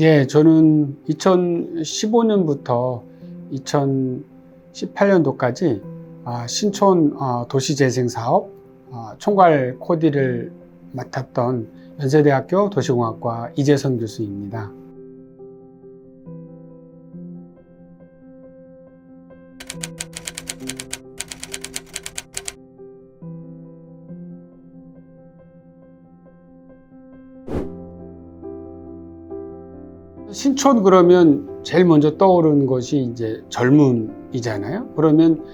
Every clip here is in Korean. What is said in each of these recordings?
예, 저는 2015년부터 2018년도까지 아, 신촌 어, 도시재생 사업 어, 총괄 코디를 맡았던 연세대학교 도시공학과 이재선 교수입니다. 신촌 그러면 제일 먼저 떠오르는 것이 이제 젊음이잖아요. 그러면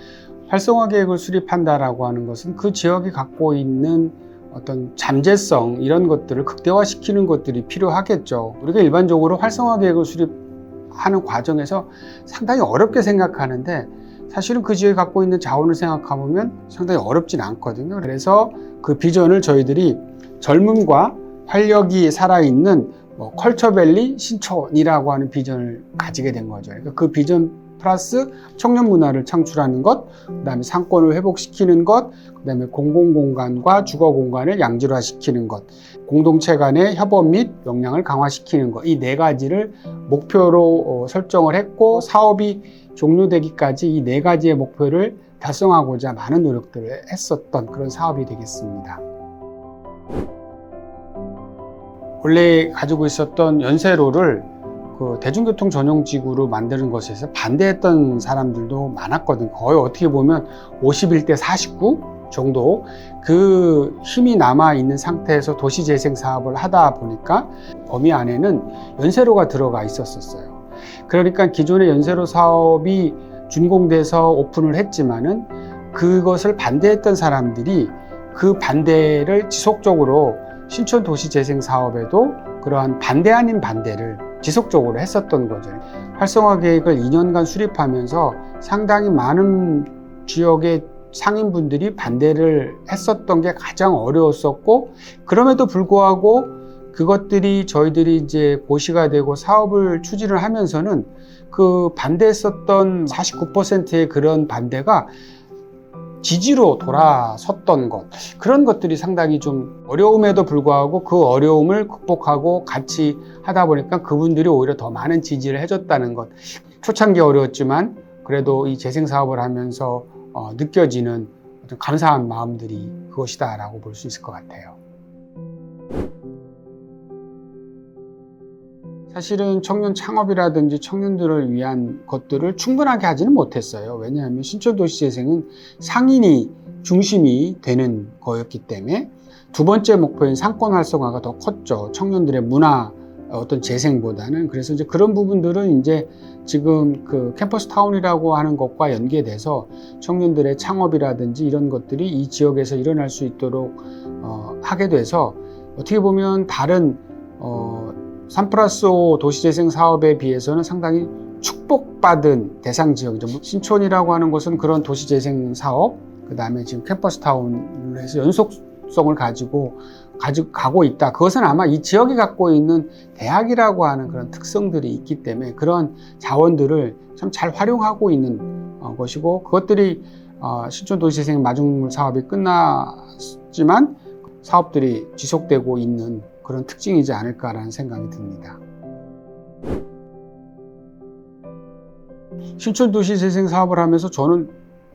활성화 계획을 수립한다라고 하는 것은 그 지역이 갖고 있는 어떤 잠재성 이런 것들을 극대화시키는 것들이 필요하겠죠. 우리가 일반적으로 활성화 계획을 수립하는 과정에서 상당히 어렵게 생각하는데 사실은 그 지역이 갖고 있는 자원을 생각해보면 상당히 어렵진 않거든요. 그래서 그 비전을 저희들이 젊음과 활력이 살아있는 뭐 컬처밸리 신촌이라고 하는 비전을 가지게 된 거죠. 그러니까 그 비전 플러스 청년 문화를 창출하는 것, 그다음에 상권을 회복시키는 것, 그다음에 공공 공간과 주거 공간을 양질화시키는 것, 공동체 간의 협업 및 역량을 강화시키는 것, 이 네 가지를 목표로 어, 설정을 했고 사업이 종료되기까지 이 네 가지의 목표를 달성하고자 많은 노력들을 했었던 그런 사업이 되겠습니다. 원래 가지고 있었던 연세로를 그 대중교통 전용 지구로 만드는 것에서 반대했던 사람들도 많았거든요. 거의 어떻게 보면 51대 49 정도 그 힘이 남아 있는 상태에서 도시 재생 사업을 하다 보니까 범위 안에는 연세로가 들어가 있었었어요. 그러니까 기존의 연세로 사업이 준공돼서 오픈을 했지만은 그것을 반대했던 사람들이 그 반대를 지속적으로 신촌 도시재생 사업에도 그러한 반대 아닌 반대를 지속적으로 했었던 거죠. 활성화 계획을 2년간 수립하면서 상당히 많은 지역의 상인분들이 반대를 했었던 게 가장 어려웠었고, 그럼에도 불구하고 그것들이 저희들이 이제 고시가 되고 사업을 추진을 하면서는 그 반대했었던 49%의 그런 반대가 지지로 돌아섰던 것 그런 것들이 상당히 좀 어려움에도 불구하고 그 어려움을 극복하고 같이 하다 보니까 그분들이 오히려 더 많은 지지를 해줬다는 것 초창기 어려웠지만 그래도 이 재생 사업을 하면서 어, 느껴지는 어떤 감사한 마음들이 그것이다라고 볼 수 있을 것 같아요. 사실은 청년 창업이라든지 청년들을 위한 것들을 충분하게 하지는 못했어요. 왜냐하면 신촌도시 재생은 상인이 중심이 되는 거였기 때문에 두 번째 목표인 상권 활성화가 더 컸죠. 청년들의 문화 어떤 재생보다는 그래서 이제 그런 부분들은 이제 지금 그 캠퍼스 타운이라고 하는 것과 연계돼서 청년들의 창업이라든지 이런 것들이 이 지역에서 일어날 수 있도록 어, 하게 돼서 어떻게 보면 다른 어, 3 플러스 5 도시재생 사업에 비해서는 상당히 축복받은 대상 지역이죠. 뭐 신촌이라고 하는 곳은 그런 도시재생 사업, 그 다음에 지금 캠퍼스 타운을 해서 연속성을 가지고 가지고 가고 있다. 그것은 아마 이 지역이 갖고 있는 대학이라고 하는 그런 특성들이 있기 때문에 그런 자원들을 참 잘 활용하고 있는 어, 것이고 그것들이 어, 신촌 도시재생 마중물 사업이 끝났지만 사업들이 지속되고 있는 그런 특징이지 않을까라는 생각이 듭니다. 신촌 도시 재생 사업을 하면서 저는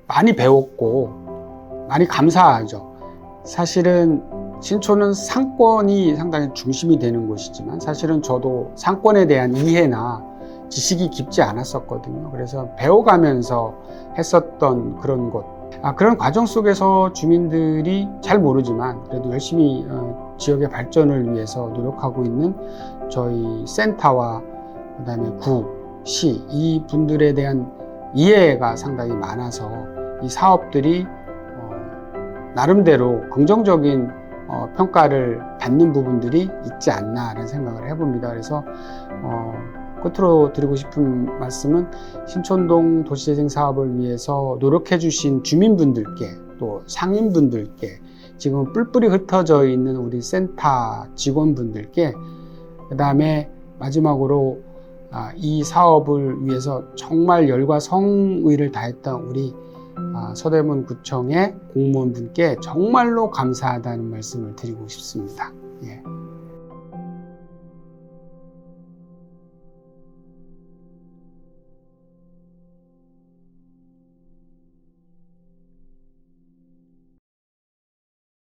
많이 배웠고 많이 감사하죠. 사실은 신촌은 상권이 상당히 중심이 되는 곳이지만 사실은 저도 상권에 대한 이해나 지식이 깊지 않았었거든요. 그래서 배워가면서 했었던 그런 곳. 아, 그런 과정 속에서 주민들이 잘 모르지만 그래도 열심히 어, 지역의 발전을 위해서 노력하고 있는 저희 센터와 그다음에 구, 시, 이 분들에 대한 이해가 상당히 많아서 이 사업들이 어, 나름대로 긍정적인 어, 평가를 받는 부분들이 있지 않나라는 생각을 해봅니다. 그래서 어, 끝으로 드리고 싶은 말씀은 신촌동 도시재생 사업을 위해서 노력해 주신 주민분들께 또 상인분들께 지금 뿔뿔이 흩어져 있는 우리 센터 직원분들께 그 다음에 마지막으로 아, 이 사업을 위해서 정말 열과 성의를 다했던 우리 아, 서대문 구청의 공무원분께 정말로 감사하다는 말씀을 드리고 싶습니다. 예.